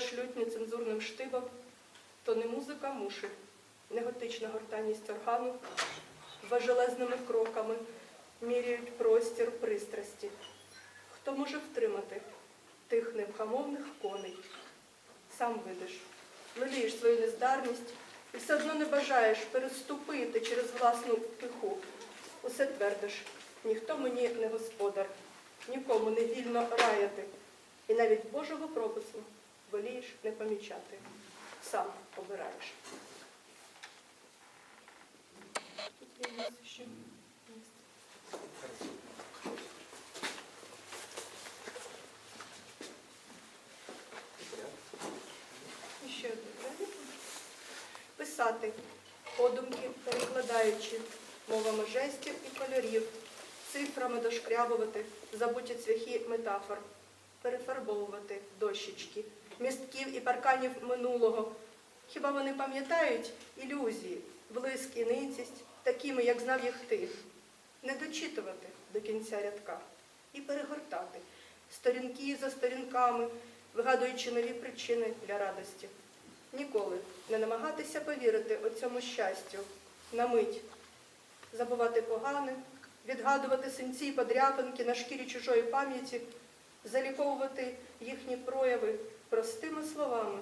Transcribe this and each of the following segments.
шлють нецензурним штибом, то не музика муші, не готична гортанність органу, важелезними кроками міряють простір пристрасті. Хто може втримати тих невгамовних коней? Сам видиш, лелієш свою нездарність і все одно не бажаєш переступити через власну пиху. Усе твердиш, ніхто мені не господар, нікому не вільно раяти. І навіть Божого пропису волієш не помічати. Сам обираєш. Тут є нас ще. Ще одне? Писати подумки, перекладаючи мовами жестів і кольорів, цифрами дошкрябувати, забуті цвяхи метафор, перефарбовувати дощечки, містків і парканів минулого. Хіба вони пам'ятають ілюзії, блиск і ницість, такими, як знав їх ти? Не дочитувати до кінця рядка і перегортати сторінки за сторінками, вигадуючи нові причини для радості. Ніколи не намагатися повірити оцьому щастю на мить, забувати погане, відгадувати синці й подряпинки на шкірі чужої пам'яті, заліковувати їхні прояви простими словами,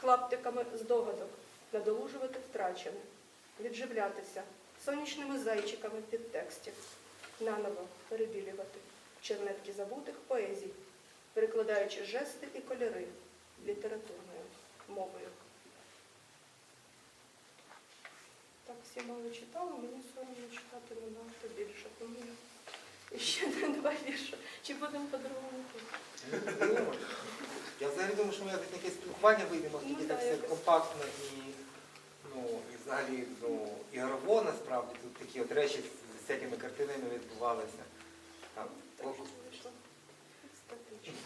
клаптиками здогадок, надолужувати втрачене, відживлятися сонячними зайчиками підтекстів, наново перебілювати чернетки забутих поезій, перекладаючи жести і кольори літературною мовою. Так всі мало читали, мені соромно читати набагато більше. Ще два вірша. Чи будемо по-другому? Я взагалі думаю, що ми якесь таке спілкування вийдемо, Ну, тільки да, так все якось. компактно і, ну, і взагалі ну, ігрово насправді. Тут такі от речі з всякими картинами відбувалися. Там, Так о, що вийшло. Естетично.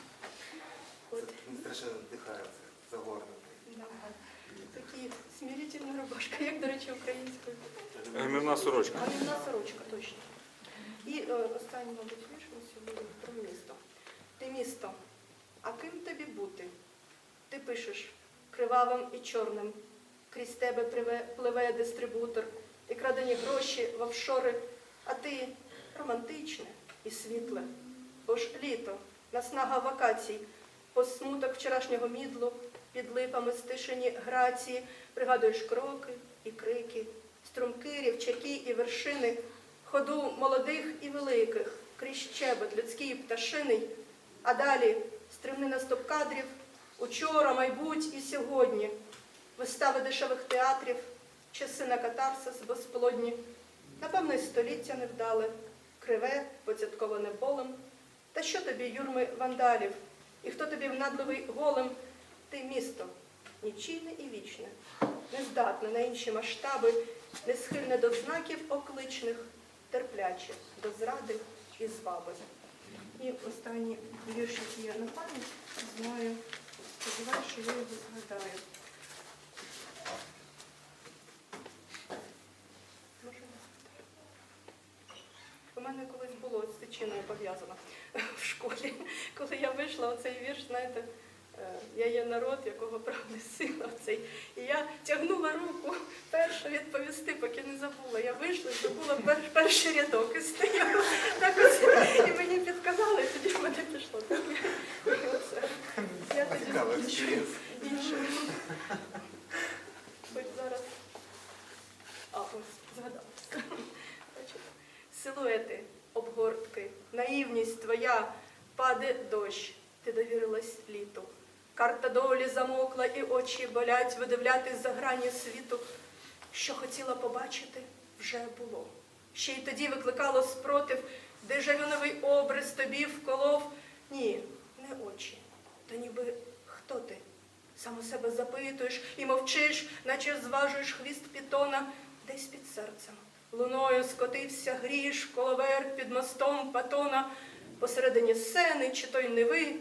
це От. мені страшенно вдихає це загорнутий. Да. Такі смирительна рубашка, як, до речі, українською. Гмівна сорочка. Гамівна сорочка, точно. І е, останній, мабуть, вірш на сьогодні про місто. Ти місто, а ким тобі бути? Ти пишеш кривавим і чорним. Крізь тебе пливе, дистрибутор і крадені гроші в офшори, а ти романтичне і світле. Бо ж літо, наснага вакацій, посмуток вчорашнього мідлу, під липами стишені грації, пригадуєш кроки і крики, струмки, рівчаки і вершини, ходу молодих і великих, крізь щебет людський і пташиний, а далі стримний наступ кадрів, учора, майбуть і сьогодні, вистави дешевих театрів, часи на катарсис безплодні, напевно, й століття невдале, криве, поцятковане болем. Та що тобі, юрми вандалів, і хто тобі внадливий голем? Ти місто, нічийне і вічне, нездатне на інші масштаби, не схильне до знаків окличних, терпляче до зради і зваби. І останній вірш, який я на пам'ять знаю, сподіваюся, що я його згадаю. У мене колись було з тичиною пов'язано в школі. Коли я вийшла, оцей вірш, знаєте, я є народ, якого правди сила цей. І я тягнула руку першу відповісти, поки не забула. Я вийшла і забула пер, перший рядок і стояла. Так ось, і мені підказали, і тоді в мене пішло. Так, і оце. Я тоді нічого Хоч зараз. А, ось, згадала. Силуети, обгортки, наївність твоя, паде дощ, ти довірилась літу. Карта долі замокла, і очі болять видивлятись за грані світу. Що хотіла побачити, вже було. Ще й тоді викликало спротив, де новий образ тобі вколов. Ні, не очі, то ніби хто ти? Сам у себе запитуєш і мовчиш, наче зважуєш хвіст пітона десь під серцем. Луною скотився гріш, коловер під мостом патона, посередині сени чи той неви,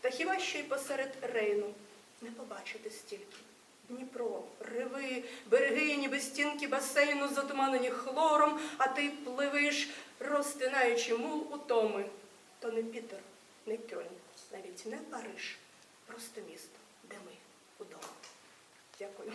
та хіба що й посеред рейну не побачити стільки. Дніпро, риви, береги, ніби стінки басейну, затуманені хлором, а ти пливиш, розтинаючи мул утоми. То не Пітер, не Кьольн, навіть не Париж, просто місто. де ми удома. Дякую.